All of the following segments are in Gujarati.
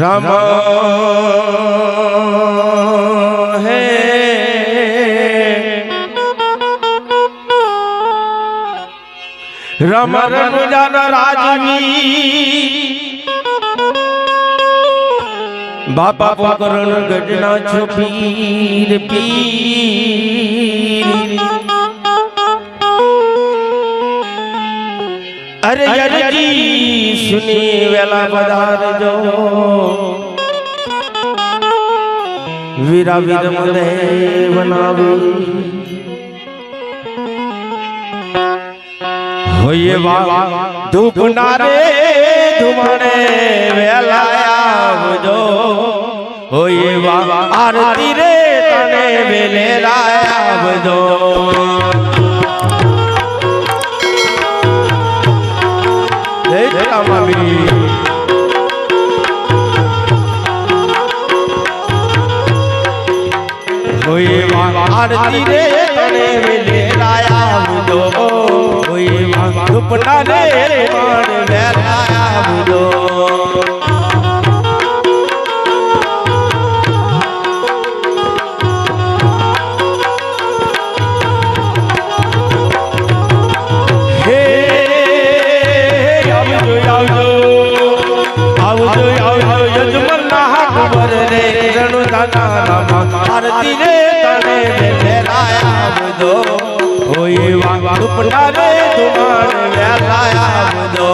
રામ હે. રમ રનુજન રાજવી બાપા પોકરણ ગઢના છો પીર પીર. અરે યરજી સુની વેલા પધારજો. વીરા વીર મદે બનાવી હોયે વા ધૂપ નારે ધુમણે વેલા આવજો. હોયે વા, આરતી રે તને વેલે આવજો. જય હોયે વા આરતી રે તને વેલે આવજો હોયે વા ધૂપના રે પણ વેલા રણુ દાના નામ આરતી રે તને વેલા આવજો ઓય વા રૂપના રે તુમાર વેલા આવજો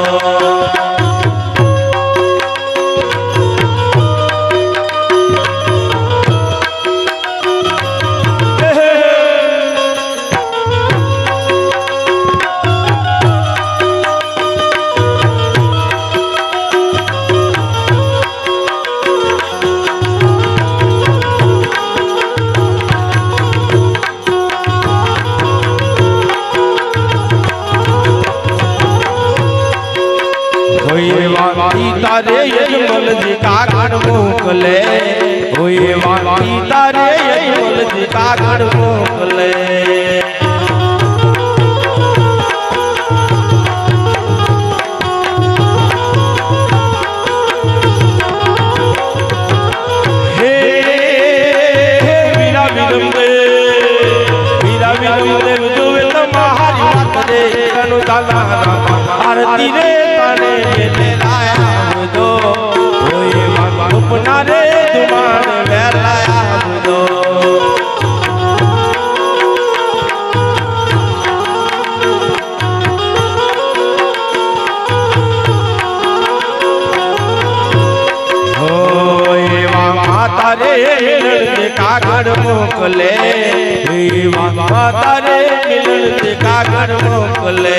મોકલે? હોય વાણી તારે યજમલજી કાગળ મોકલે. તમારી વાત રે. કનુ આરતી રે તને મિલન કાગળ મોકલે. માતા રે મિલન કાગળ મોકલે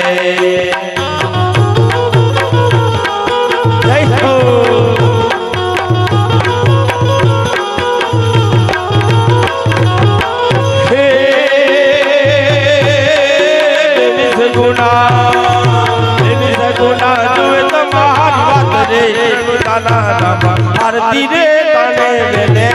જય હે નામ આરતી રે તને વેલે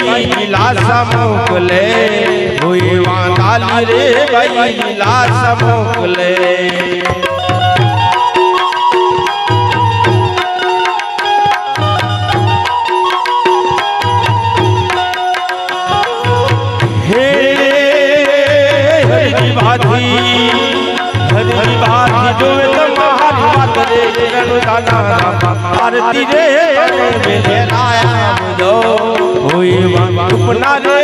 ભાઈ લાસા મોકલે હોય વાંગાલી રે ભાઈ લાસા મોકલે હે હરિ ભાતી હરિજી ભાતી જોવે તમારી વાત રે રણુ દાના આરતી રે તને વેલે આવજો હોય ઉપના રે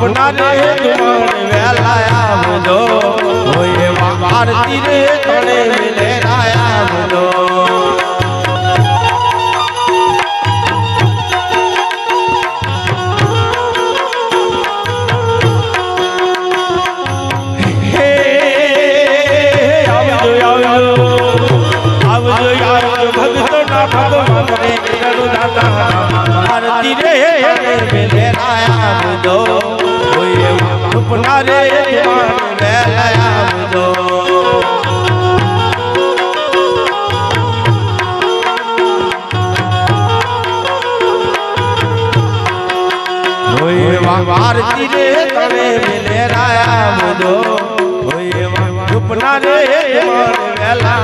ઉપના રે તુમણ વેલાયા આવજો હોય એવા રે તણે મિલે રાયા ભક્તોના ભગવાન રે આરતી રે મેલે રાયા હોય ઉપના રે આવજો આરતી રે તને મિલે એવા રૂપના રે વેલા.